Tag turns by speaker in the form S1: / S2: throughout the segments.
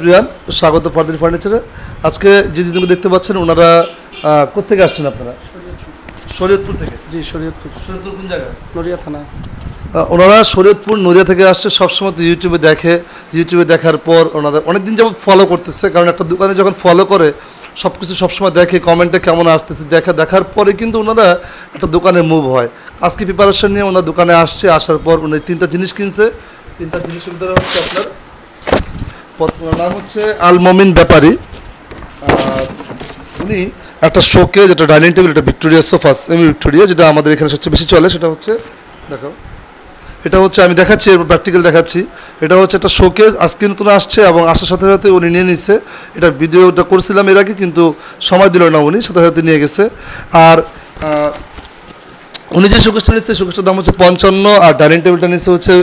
S1: প্রিয়ান স্বাগত ফার্দিন ফার্নিচারে আজকে যে দুজনকে দেখতে পাচ্ছেন ওনারা আহ, কোত্থেকে আসছেন আপনারা? শরীয়তপুর থেকে?
S2: জি শরীয়তপুর।
S1: শরীয়তপুর কোন জায়গায়?
S2: নড়িয়া থানা।
S1: ওনারা শরীয়তপুর নড়িয়া থেকে আসছে সবসময় তো ইউটিউবে দেখে। ইউটিউবে দেখার পর ওনাদের অনেকদিন যাবত ফলো করতেছে কারণ একটা দোকানে যখন ফলো করে সব কিছু সবসময় দেখে কমেন্টে কেমন আসতেছে দেখে দেখার পরে কিন্তু ওনারা একটা দোকানে মুভ হয়। আজকে প্রিপারেশন নিয়ে ওনার দোকানে আসছে আসার পর উনি তিনটা জিনিস কিনছে। তিনটা জিনিসের ভিতরে হচ্ছে আপনার পত- নাম হচ্ছে আল মমিন ব্যাপারী উনি একটা শোকে যেটা ডাইনিং টেবিল এটা ভিক্টোরিয়া সোফা সেমি ভিক্টোরিয়া, যেটা আমাদের এখানে সবচেয়ে বেশি চলে, সেটা হচ্ছে দেখো এটা হচ্ছে, আমি দেখাচ্ছি এরপর প্র্যাকটিক্যাল দেখাচ্ছি। এটা হচ্ছে একটা শোকেস আজকে নতুন আসছে এবং আসার সাথে সাথে উনি নিয়ে নিচ্ছে এটা ভিডিওটা করছিলাম এর আগে, কিন্তু সময় দিল না উনি, সাথে সাথে নিয়ে গেছে। আর উনি যে শোকেসটা নিচ্ছে শোকেসটার দাম হচ্ছে পঞ্চান্ন আর ডাইনিং টেবিলটা নিচ্ছে হচ্ছে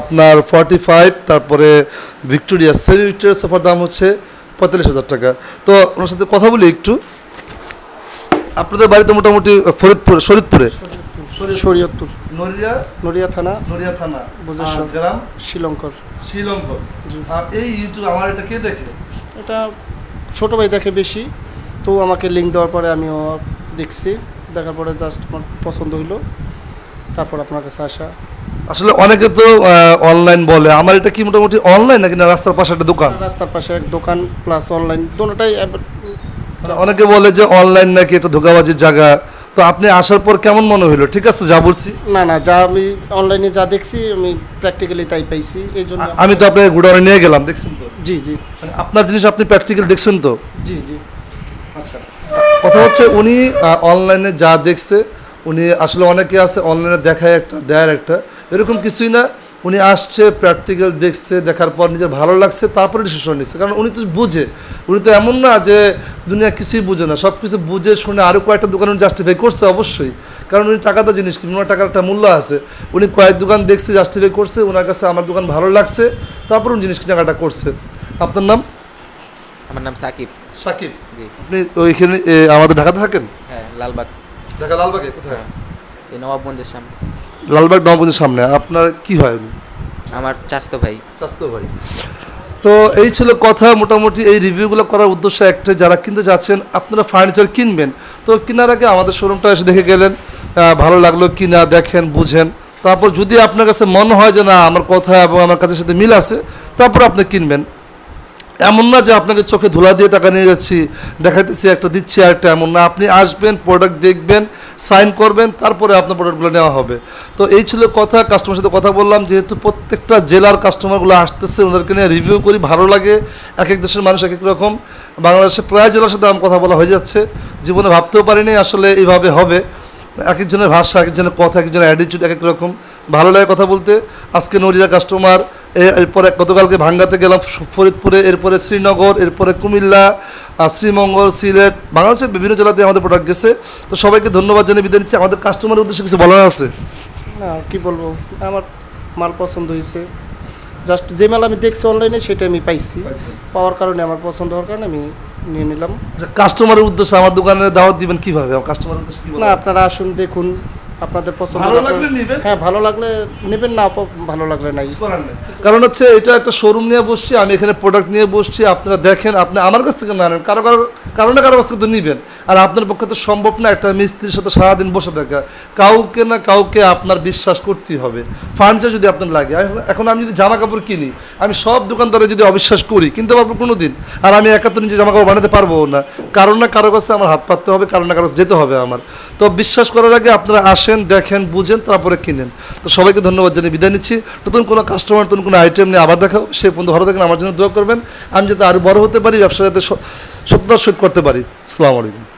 S1: আপনার ফর্টি ফাইভ তারপরে ভিক্টোরিয়া সেমি ভিক্টোরিয়া সোফার দাম হচ্ছে পঁয়তাল্লিশ হাজার টাকা। তো ওনার সাথে কথা বলি একটু। আপনাদের বাড়িতে মোটামুটি ফরিদপুর শরীদপুরে?
S2: শরীয়তপুর।
S1: নড়িয়া?
S2: নড়িয়া থানা।
S1: নড়িয়া থানা। গ্রাম?
S2: শ্রীলঙ্কর
S1: শ্রীলঙ্কা আর এই ইউটিউব আমার এটা কে দেখে?
S2: এটা ছোট ভাই দেখে বেশি তো আমাকে লিঙ্ক দেওয়ার পরে আমিও দেখছি। দেখার পরে জাস্ট আমার পছন্দ হইল। তারপর আপনার কাছে আসা।
S1: আসলে অনেকে তো অনলাইন বলে। আমার এটা কি মোটামুটি অনলাইন নাকি না রাস্তার পাশে একটা দোকান?
S2: রাস্তার পাশে এক দোকান প্লাস অনলাইন দুটোটাই
S1: মানে অনেকে বলে যে অনলাইন নাকি এটা ধোকাবাজির জায়গা। তো আপনি আসার পর কেমন মনে হলো ঠিক আছে যা বলছি।
S2: না না যা আমি অনলাইনে যা দেখছি আমি প্র্যাকটিক্যালি তাই পাইছি। এই জন্য
S1: আমি তো আপনাকে গুডাউনে নিয়ে গেলাম দেখছেন তো?
S2: জি জি।
S1: মানে আপনার জিনিস আপনি প্র্যাকটিক্যাল দেখছেন তো?
S2: জি জি।
S1: কথা হচ্ছে উনি অনলাইনে যা দেখছে, উনি আসলে অনেকে আছে অনলাইনে দেখায় একটা, দেয়ার একটা। এরকম কিছুই না, উনি আসছে প্র্যাকটিক্যাল দেখছে, দেখার পর নিজের ভালো লাগছে, তারপরে ডিসিশন নিচ্ছে। কারণ উনি তো বুঝে, উনি তো এমন না যে দুনিয়া কিছুই বুঝে না সব কিছু বুঝে শুনে আরও কয়েকটা দোকান উনি জাস্টিফাই করছে অবশ্যই। কারণ উনি টাকাটা জিনিস কিনে, ওনার টাকার একটা মূল্য আছে। উনি কয়েক দোকান দেখছে জাস্টিফাই করছে ওনার কাছে আমার দোকান ভালো লাগছে, তারপর উনি জিনিস কেনাকাটা করছে। আপনার নাম?
S3: আমার নাম সাকিব।
S1: সাকিব আপনি ওইখানে আমাদের ঢাকাতে থাকেন?
S3: হ্যাঁ লালবাগ।
S1: ঢাকা লালবাগে কোথায়?
S3: হ্যাঁ এই নবাবগঞ্জের সামনে।
S1: লালবাগ নবগঞ্জের সামনে। আপনার কি হয়? উনি
S3: আমার চাচতো ভাই।
S1: স্বাস্থ্য ভাই। তো এই ছিল কথা। মোটামুটি এই রিভিউগুলো করার উদ্দেশ্য একটা যারা কিনতে যাচ্ছেন আপনারা ফার্নিচার কিনবেন। তো কেনার আগে আমাদের শোরুমটা এসে দেখে গেলেন ভালো লাগল কিনা দেখেন বুঝেন। তারপর যদি আপনার কাছে মনে হয় যে না আমার কথা এবং আমার কাছের সাথে মিল আছে তারপর আপনি কিনবেন। এমন না যে আপনাকে চোখে ধুলা দিয়ে টাকা নিয়ে যাচ্ছি, দেখাইতেছি একটা দিচ্ছি আর একটা এমন না। আপনি আসবেন প্রোডাক্ট দেখবেন সাইন করবেন, তারপরে আপনার প্রোডাক্টগুলো নেওয়া হবে। তো এই ছিল কথা কাস্টমার সাথে কথা বললাম। যেহেতু প্রত্যেকটা জেলার কাস্টমারগুলো আসতেছে, ওদেরকে নিয়ে রিভিউ করি, ভালো লাগে। এক এক দেশের মানুষ এক এক রকম। বাংলাদেশের প্রায় জেলার সাথে আমার কথা বলা হয়ে যাচ্ছে। জীবনে ভাবতেও পারিনি আসলে এইভাবে হবে। এক একজনের ভাষা, এক একজনের কথা, এক একজনের অ্যাটিটিউড এক এক রকম। ভালো লাগে কথা বলতে। আজকে নড়িয়া কাস্টমার এরপরে গতকালকে ভাঙ্গাতে গেলাম ফরিদপুরে এরপরে শ্রীনগর এরপরে কুমিল্লা শ্রীমঙ্গল সিলেট বাংলাদেশের বিভিন্ন জেলাতে আমাদের প্রোডাক্ট গেছে। তো সবাইকে ধন্যবাদ জানিয়ে বিদায় নিচ্ছি। আমাদের কাস্টমারের উদ্দেশ্যে কিছু বলার আছে?
S2: না কি বলব? আমার মাল পছন্দ হয়েছে। জাস্ট যে মাল আমি দেখছি অনলাইনে সেটা আমি পাইছি। পাওয়ার কারণে আমার পছন্দ হওয়ার কারণে আমি নিয়ে নিলাম।
S1: আচ্ছা কাস্টমারের উদ্দেশ্যে আমার দোকানে দাওয়াত দিবেন কীভাবে? কাস্টমারের উদ্দেশ্যে
S2: না আপনারা আসুন দেখুন। আপনাদের পছন্দ। হ্যাঁ ভালো লাগলে নেবেন না ভালো লাগলে নেই।
S1: কারণ হচ্ছে এটা একটা শোরুম নিয়ে বসছি, আমি এখানে প্রোডাক্ট নিয়ে বসছি, আপনারা দেখেন, আপনি আমার কাছ থেকে না নেন, কারও কারও কারও না কারও কাছ থেকে তো নিবেন। আর আপনার পক্ষে তো সম্ভব না একটা মিস্ত্রির সাথে সারাদিন বসে থাকা। কাউকে না কাউকে আপনার বিশ্বাস করতেই হবে। ফার্নিচার যদি আপনার লাগে এখন- আমি যদি জামা কাপড় কিনি, আমি সব দোকানদারে যদি অবিশ্বাস করি, কিনতে পারব কোনো দিন আর আমি একা তো নিজে জামা কাপড় বানাতে পারব না। কারও না কারও কাছে আমার হাত পাততে হবে, কারও না কারও যেতে হবে আমার। তো বিশ্বাস করার আগে আপনারা আসেন, দেখেন, বুঝেন, তারপরে কিনেন। তো সবাইকে ধন্যবাদ জানিয়ে বিদায় নিচ্ছি। নতুন কোনো কাস্টমার নতুন কোনো আইটেম নিয়ে আবার দেখাও। সে পর্যন্ত ভালো থাকেন, আমার জন্য দোয়া করবেন আমি যাতে আরও বড় হতে পারি ব্যবসা যাতে সত্যতা সত্যতার সহিত করতে পারি আসসালামু আলাইকুম